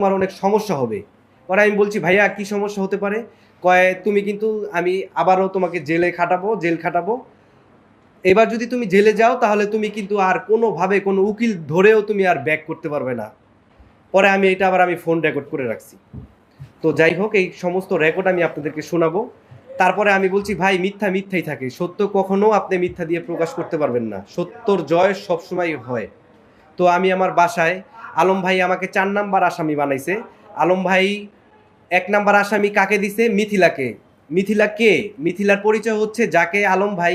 তোমার অনেক সমস্যা হবে। পরে আমি বলছি, ভাইয়া, কি সমস্যা হতে পারে? কয়ে, তুমি কিন্তু, আমি আবারও তোমাকে জেলে খাটাবো, জেল খাটাবো। এবার যদি তুমি জেলে যাও, তাহলে তুমি কিন্তু আর কোনোভাবে কোনো উকিল ধরেও তুমি আর ব্যাক করতে পারবে না। পরে আমি এটা আবার আমি ফোন রেকর্ড করে রাখছি। তো যাই হোক, এই সমস্ত রেকর্ড আমি আপনাদেরকে শোনাবো। তারপরে আমি বলছি, ভাই, মিথ্যা মিথ্যাই থাকে। সত্য কখনো আপনি মিথ্যা দিয়ে প্রকাশ করতে পারবেন না। সত্যর জয় সবসময় হয়। তো আমি আমার বাসায় আলম ভাই আমাকে চার নাম্বার আসামি বানাইছে। আলম ভাই এক নাম্বার আসামি কাকে দিছে? মিথিলাকে। মিথিলা কে? মিথিলার পরিচয় হচ্ছে যাকে আলম ভাই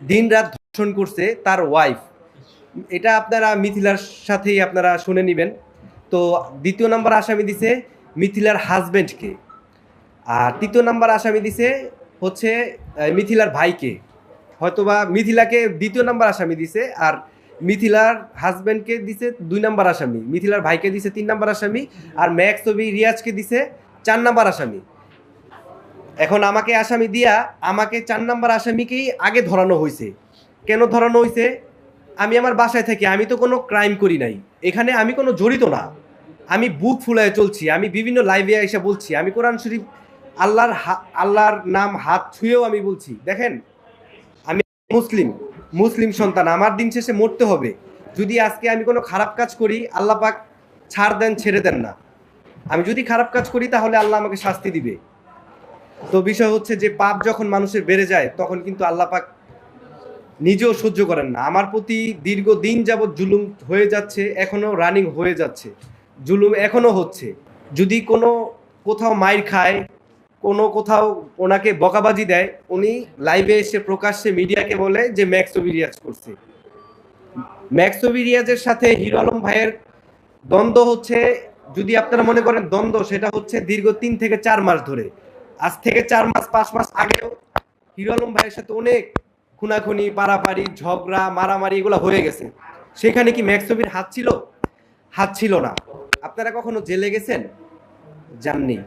দিনরাত ধর্ষণ করছে, তার ওয়াইফ এটা আপনারা মিথিলার সাথেই আপনারা শুনে নেবেন। তো দ্বিতীয় নাম্বার আসামি দিছে মিথিলার হাজবেন্ডকে আর তৃতীয় নাম্বার আসামি দিছে হচ্ছে মিথিলার ভাইকে। হয়তোবা মিথিলাকে দ্বিতীয় নাম্বার আসামি দিছে, আর মিথিলার হাজবেন্ডকে দিছে দুই নাম্বার আসামি, মিথিলার ভাইকে দিছে তিন নাম্বার আসামি, আর ম্যাক্স ছবি রিয়াজকে দিছে চার নাম্বার আসামি। এখন আমাকে আসামি দিয়া আমাকে চার নাম্বার আসামিকেই আগে ধরানো হয়েছে কেন ধরানো হয়েছে আমি আমার বাসায় থাকি, আমি তো কোনো ক্রাইম করি নাই। এখানে আমি কোনো জড়িত না। আমি বুক ফুলায় চলছি, আমি বিভিন্ন লাইভে এসে বলছি, আমি কোরআন শরীফ আল্লাহর হা- আল্লাহর নাম হাত ছুঁয়েও আমি বলছি। দেখেন, আমি মুসলিম। মুসলিম সন্তান, আমার দিন শেষে মরতে হবে। যদি আজকে আমি কোনো খারাপ কাজ করি, আল্লাহ পাক ছাড় দেন, ছেড়ে দেন না। আমি যদি খারাপ কাজ করি, তাহলে আল্লাহ আমাকে শাস্তি দিবে। তো বিষয় হচ্ছে যে, পাপ যখন মানুষের বেড়ে যায়, তখন কিন্তু আল্লাহ পাক নিজেও সহ্য করেন না। আমার প্রতি দীর্ঘ দিন যাবৎ জুলুম হয়ে যাচ্ছে, এখনও রানিং হয়ে যাচ্ছে। জুলুম এখনও হচ্ছে। যদি কোনো কোথাও মাইর খায় কোনো কোথাও ওনাকে বকাবাজি দেয়, উনি লাইভে এসে প্রকাশ্যে মিডিয়াকে বলে যে ম্যাক্সবি রিয়াজ করছে। ম্যাক্সবি রিয়াজের সাথে হিরো আলম ভাইয়ের দ্বন্দ্ব হচ্ছে, যদি আপনারা মনে করেন দ্বন্দ্ব, সেটা হচ্ছে দীর্ঘ তিন থেকে চার মাস ধরে। আজ থেকে চার মাস, পাঁচ মাস আগেও হিরো আলম ভাইয়ের সাথে অনেক খুনাখুনি, পারাপারি, ঝগড়া, মারামারি এগুলো হয়ে গেছে। সেখানে কি ম্যাক্সবির হাত ছিল? হাত ছিল না। আপনারা কখনো জেলে গেছেন? যাননি।